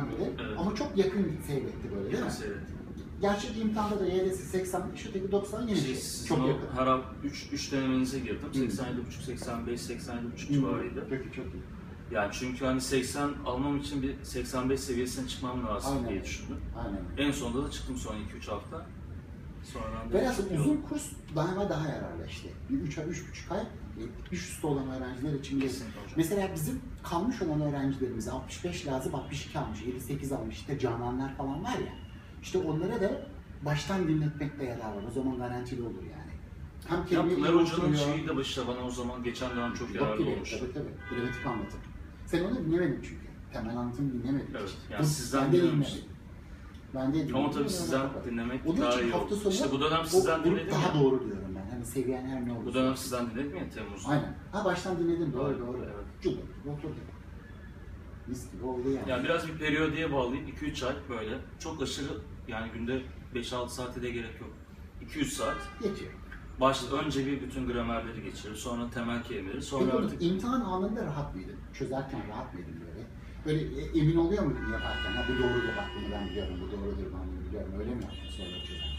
Evet. Ama çok yakın seyretti böyle değil mi? Evet. Gerçek imtihanda da YDS 80, şuradaki 90 yine Şey, çok yakın. hafta 3 3 denemenize girdim. Hı. 87,5 85 87,5 Hı, civarıydı. İyi, çok iyi. Yani çünkü hani 80 almam için bir 85 seviyesine çıkmam lazım Aynen. diye düşündüm. Aynen. En sonunda da çıktım son 2-3 hafta. Sonradan da Velhasıl uzun kurs daha daha yararlı işte. Bir 3 ay, 3,5 ay e, iş üstü olan öğrenciler için bir. Mesela bizim kalmış olan öğrencilerimize 65 lazım, 62 almış, 58 almış, işte cananlar falan var ya. İşte onlara da baştan dinletmekte yarar var. O zaman garantili olur yani. Hem kelimeyi Pınar Hoca'nın şeyi de başta bana o zaman geçen dönem çok Yok yararlı gibi, olmuş. Tabii tabii. Gramatik anlatım. Sen onu dinlemedin çünkü. Temel anlatımı dinlemedin. Evet, hiç. yani Bu- sizden ben de dinlememiş. Ben de. Ama tabii sizden dinlemek Onun daha için iyi hafta sonu İşte bu dönem o sizden grup dinledim daha ya. doğru diyorum ben. Hani seviyen her ne olursa. Bu dönem sizden dinledim ya Temmuz'da. Aynen. Ha baştan dinledim. Doğru doğru. evet. Cuk oturdu. Mis gibi oldu yani. Yani biraz bir periyodiye bağlayıp 2-3 ay böyle çok aşırı yani günde 5-6 saate de gerek yok. 2-3 saat Geçiyor. başta önce bir bütün gramerleri geçirir, sonra temel kelimeleri, sonra Peki artık imtihan anında rahat mıydın? Çözerken rahat mıydın böyle? Böyle e, emin oluyor muydun yaparken? Ha bu doğrudur bak bunu ben biliyorum, bu doğrudur ben bunu biliyorum. Öyle mi yaptın sonra çözerken?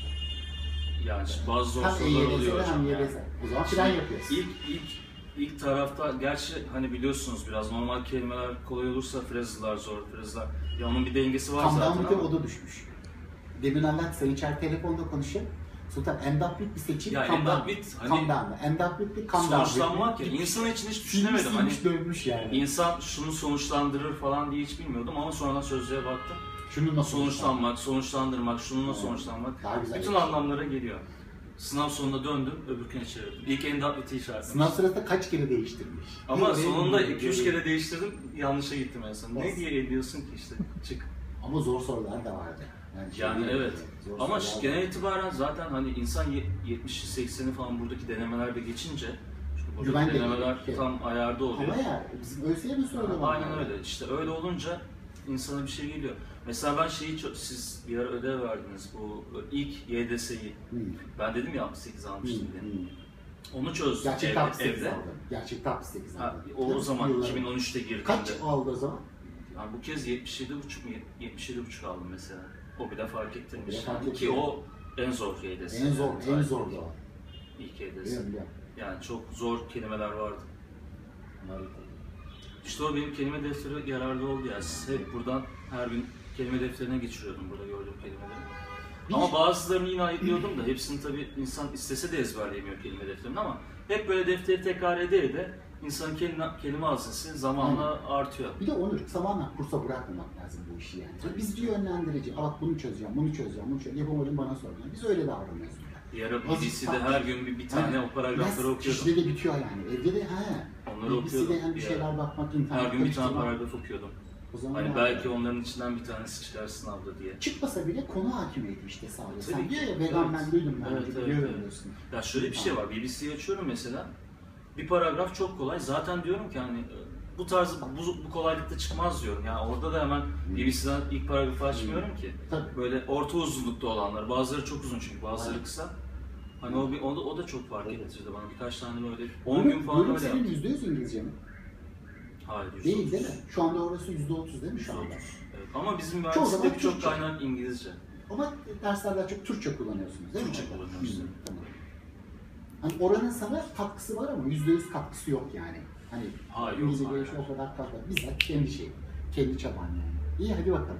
yani bazı zor Hem sorular EYDS'de oluyor hem hocam. Yani. YDS. O zaman plan yapıyorsun. İlk ilk ilk tarafta gerçi hani biliyorsunuz biraz normal kelimeler kolay olursa phrasal zor, phrasal ya onun bir dengesi var zaten download'e ama. o da düşmüş. Demin anlat Sayın Çer telefonda konuşuyor. Sultan end up with bir seçim, Ya come down. with, hani come down. End up with bir come down. Sonuçlanmak ya insan için hiç düşünemedim. Hani dönmüş yani. insan şunu sonuçlandırır falan diye hiç bilmiyordum ama sonradan sözlüğe baktım. Şunu nasıl Sonuçlanmak, sonuçlandırmak, şununla Evet. sonuçlanmak Daha güzel. bütün şey. anlamlara geliyor. Sınav sonunda döndüm, öbürküne çevirdim. İlk end up with işaretlemiş. Sınav sırasında kaç kere değiştirmiş. Ama oraya sonunda gidiyor, 2-3 bir oraya kere değiştirdim, yanlışa gittim en son. Ne diye ediyorsun ki işte, çık. Ama zor sorular da vardı. Yani, şey Yani değil, evet. zor Ama genel vardı. itibaren zaten hani insan ye- 70'i 80'i falan buradaki denemelerde geçince çünkü buradaki denemeler geliyor. tam ayarda oluyor. Ama ya bizim ÖSYM mi soruyor? bana? Aynen öyle. İşte öyle olunca insana bir şey geliyor. Mesela ben şeyi çok, siz bir ara ödev verdiniz bu ilk YDS'yi. Hı. Ben dedim ya 68 Hı, almıştım diye. hı. Onu çözdüm Gerçek evde. 68 evde. aldı. Gerçek 68 Ha, aldı. o, o zaman Yıllar- 2013'te girdiğimde. Kaç aldı o zaman? Yani bu kez 77,5 mu 77,5 aldım mesela. O bile fark bile ettirmiş. fark Yani. Ki o en zor YDS. En zor, en Yani zordu o. İlk biliyorum. Yani çok zor kelimeler vardı. Harika. İşte o benim kelime defteri yararlı oldu ya. Hep buradan her gün kelime defterine geçiriyordum burada gördüğüm kelimeleri. Bir Ama bazılarını yine ayıklıyordum da hepsini tabii insan istese de ezberleyemiyor kelime defterini ama hep böyle defteri tekrar ede ede insanın kelime, kelime hazinesi zamanla artıyor. Bir de onu tamamen kursa bırakmamak lazım bu işi yani. Biz bir yönlendirici, "Aa, bak bunu çözeceğim, bunu çözeceğim, bunu çözeceğim, yapamadım bana sorma. Biz öyle davranıyoruz. burada. Bir ara Azıcık BBC'de farklı. her gün bir, bir tane Yani o paragrafları Biraz okuyordum. kişide de bitiyor yani. Evde de ha. Onları okuyordum. hem bir şeyler bakmak, Her internette gün bir tane paragraf okuyordum. O zaman Hani belki yani. onların içinden bir tanesi çıkar sınavda diye. Çıkmasa bile konu hakimiyeti işte. Sen Tabii diyor ki. ya vegan Evet. ben duydum ben Evet, evet, biliyorum evet. diyorsun. Ya şöyle bir şey var, BBC'yi açıyorum mesela. Bir paragraf çok kolay. Zaten diyorum ki hani e, bu tarz bu, bu kolaylıkta çıkmaz diyorum. Yani orada da hemen BBC'den ilk paragrafı açmıyorum ki. Tabii. Böyle orta uzunlukta olanlar. Bazıları çok uzun çünkü, bazıları Aynen. kısa. Hani o, bir- o, da, o da çok fark Evet. ettirdi bana. Birkaç tane böyle 10 Bölüm- gün falan bölüm öyle senin yaptım. yüzde yüz İngilizce mi? Hayır, yüzde Değil otuz. değil mi? Şu anda orası yüzde otuz değil mi şu anda? Evet. Ama bizim mühendislikte birçok Türkçe. kaynak İngilizce. Ama derslerde çok Türkçe kullanıyorsunuz değil mi? Türkçe kullanıyoruz. Tamam. Hani oranın sana katkısı var ama yüzde yüz katkısı yok yani. Hani Hayır, yok, gelişme o kadar katkı. Bizzat kendi şey, kendi çaban yani. İyi hadi bakalım.